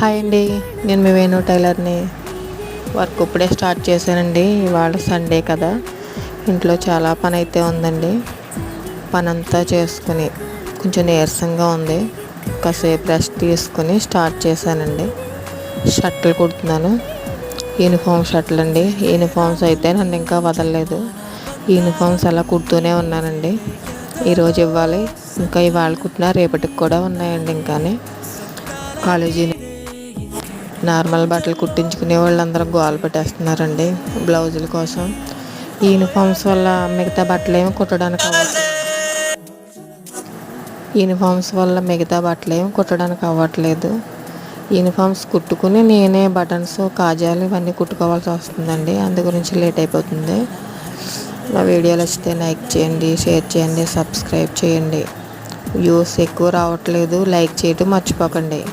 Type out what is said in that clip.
Hi అండి. నేను మీ వేణు టైలర్ని. వర్క్ ఇప్పుడే స్టార్ట్ చేశానండి. ఇవాళ సండే కదా. ఇంట్లో చాలా పని అయితే ఉందండి. పని అంతా చేసుకుని కొంచెం నీరసంగా ఉంది. కాసేపు రెస్ట్ తీసుకుని స్టార్ట్ చేశానండి. షర్ట్లు కుడుతున్నాను. యూనిఫామ్ షర్ట్లు అండి యూనిఫామ్స్ అయితే నన్ను ఇంకా వదలలేదు. యూనిఫామ్స్ అలా కుడుతూనే ఉన్నానండి. ఈరోజు ఇవ్వాలి. ఇంకా ఇవాళ కుట్టినా రేపటికి కూడా ఉన్నాయండి ఇంకానే. కాలేజీ నార్మల్ బట్టలు కుట్టించుకునే వాళ్ళందరూ గోల పెట్టేస్తున్నారండి బ్లౌజుల కోసం. ఈ యూనిఫామ్స్ వల్ల మిగతా బట్టలు ఏమి కుట్టడానికి అవ్వట్లేదు. యూనిఫామ్స్ వల్ల మిగతా బట్టలు ఏమి కుట్టడానికి అవ్వట్లేదు. యూనిఫామ్స్ కుట్టుకుని నేనే బటన్స్ కాజాలు ఇవన్నీ కుట్టుకోవాల్సి వస్తుందండి. అందు గురించి లేట్ అయిపోతుంది. నా వీడియోలు వస్తే లైక్ చేయండి షేర్ చేయండి సబ్స్క్రైబ్ చేయండి. వ్యూస్ ఎక్కువ రావట్లేదు. లైక్ చేయటం మర్చిపోకండి.